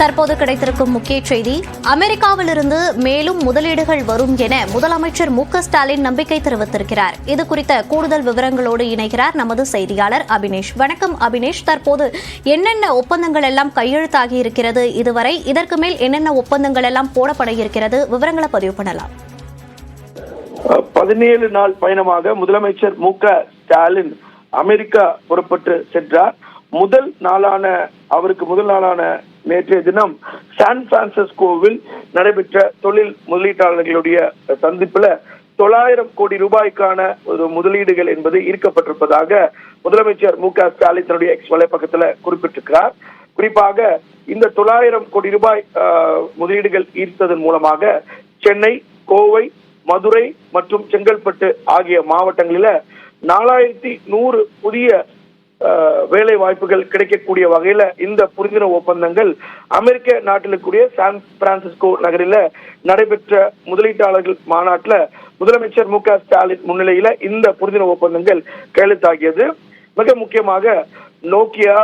தற்போது கிடைத்திருக்கும் முக்கிய செய்தி அமெரிக்காவிலிருந்து மேலும் முதலீடுகள் வரும் என முதலமைச்சர் மு ஸ்டாலின் நம்பிக்கை தெரிவித்திருக்கிறார். இது குறித்த கூடுதல் விவரங்களோடு இணைகிறார் நமது செய்தியாளர் அபினேஷ். வணக்கம் அபினேஷ். தற்போது என்னென்ன ஒப்பந்தங்கள் எல்லாம் கையெழுத்தாகி இருக்கிறது? இதுவரை இதற்கு மேல் என்னென்ன ஒப்பந்தங்கள் எல்லாம் போடப்பட இருக்கிறது? விவரங்களை பதிவு பண்ணலாம். பதினேழு நாள் பயணமாக முதலமைச்சர் மு ஸ்டாலின் அமெரிக்கா புறப்பட்டு சென்றார். முதல் நாளான அவருக்கு முதல் நாளான நேற்றைய தினம் சான் பிரான்சிஸ்கோவில் நடைபெற்ற தொழில் முதலீட்டாளர்களுடைய சந்திப்புல தொள்ளாயிரம் கோடி ரூபாய்க்கான ஒரு முதலீடுகள் என்பது ஈர்க்கப்பட்டிருப்பதாக முதலமைச்சர் மு க ஸ்டாலின் தன்னுடைய எக்ஸ் வலைப்பக்கத்துல குறிப்பிட்டிருக்கிறார். குறிப்பாக இந்த தொள்ளாயிரம் கோடி ரூபாய் முதலீடுகள் ஈர்த்ததன் மூலமாக சென்னை கோவை மதுரை மற்றும் செங்கல்பட்டு ஆகிய மாவட்டங்களில நாலாயிரத்தி நூறு புதிய வேலை வாய்ப்புகள் கிடைக்கக்கூடிய வகையில இந்த புரிந்துணர்வு ஒப்பந்தங்கள் அமெரிக்க நாட்டில் இருக்கக்கூடிய சான் பிரான்சிஸ்கோ நகரில நடைபெற்ற முதலீட்டாளர்கள் மாநாட்டில் முதலமைச்சர் மு க ஸ்டாலின் முன்னிலையில இந்த புரிந்துணர்வு ஒப்பந்தங்கள் கையெழுத்தாகியது. மிக முக்கியமாக நோக்கியா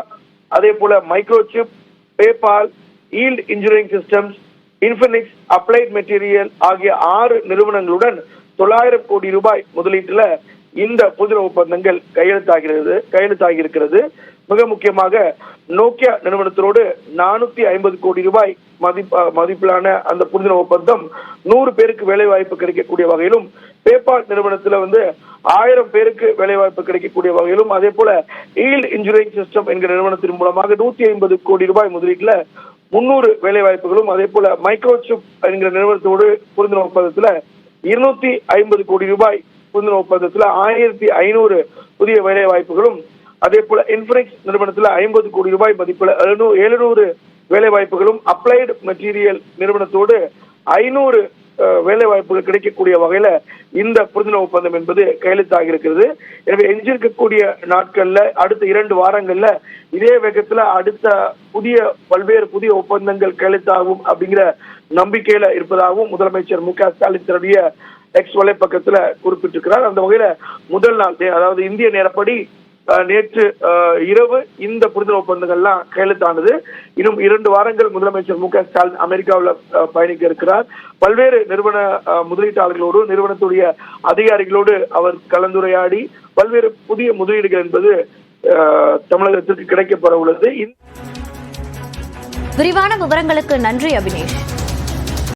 அதே போல Microchip PayPal Yield Engineering Systems Infinix Applied Material ஆகிய ஆறு நிறுவனங்களுடன் தொள்ளாயிரம் கோடி ரூபாய் முதலீட்டுல இந்த புதிர ஒப்பந்தங்கள் கையெழுத்தாகிறது கையெழுத்தாகி இருக்கிறது மிக முக்கியமாக நோக்கியா நிறுவனத்தோடு நானூத்தி ஐம்பது கோடி ரூபாய் மதிப்பு மதிப்பிலான அந்த புரிந்துணர்வு ஒப்பந்தம் நூறு பேருக்கு வேலை வாய்ப்பு கிடைக்கக்கூடிய வகையிலும் பேபால் நிறுவனத்துல வந்து ஆயிரம் பேருக்கு வேலை வாய்ப்பு கிடைக்கக்கூடிய வகையிலும் அதே போல ஈல் இன்சூரன்ஸ் சிஸ்டம் என்கிற நிறுவனத்தின் மூலமாக நூத்தி ஐம்பது கோடி ரூபாய் முதலீட்டுல முன்னூறு வேலை வாய்ப்புகளும் அதே போல மைக்ரோசிப் என்கிற நிறுவனத்தோடு புரிந்துணர்வு ஒப்பந்தத்துல இருநூத்தி ஐம்பது கோடி ரூபாய் புரிந்துணர்வு ஒப்பந்தத்தில் ஆயிரத்தி ஐநூறு புதிய வேலை வாய்ப்புகளும் அதே போல இன்ஃபினிக்ஸ் நிறுவனத்தில் ஐம்பது கோடி ரூபாய் மதிப்புல எழுநூறு வேலை வாய்ப்புகளும் அப்ளைடு மெட்டீரியல் நிறுவனத்தோடு ஐநூறு வேலை வாய்ப்புகள் கிடைக்கக்கூடிய வகையில இந்த புரிந்துணர்வு ஒப்பந்தம் என்பது கையெழுத்தாகி இருக்கிறது. எனவே எஞ்சிருக்கக்கூடிய நாட்கள்ல அடுத்த இரண்டு வாரங்கள்ல இதே வேகத்துல அடுத்த புதிய பல்வேறு புதிய ஒப்பந்தங்கள் கையெழுத்தாகும் அப்படிங்கிற நம்பிக்கையில இருப்பதாகவும் முதலமைச்சர் மு க ஸ்டாலின் தன்னுடைய எக்ஸ் வலைப்பக்கத்துல குறிப்பிட்டிருக்கிறார். அந்த வகையில முதல் நாள் அதாவது இந்திய நேரப்படி நேற்று இரவு இந்த புரிதல் ஒப்பந்தங்கள்லாம் கையெழுத்தானது. இன்னும் இரண்டு வாரங்கள் முதலமைச்சர் மு க ஸ்டாலின் அமெரிக்காவில் பயணிக்க இருக்கிறார். பல்வேறு நிறுவன முதலீட்டாளர்களோடு நிறுவனத்துடைய அதிகாரிகளோடு அவர் கலந்துரையாடி பல்வேறு புதிய முதலீடுகள் என்பது தமிழகத்திற்கு கிடைக்கப்பட உள்ளது. விரிவான விவரங்களுக்கு நன்றி அபினேஷ்.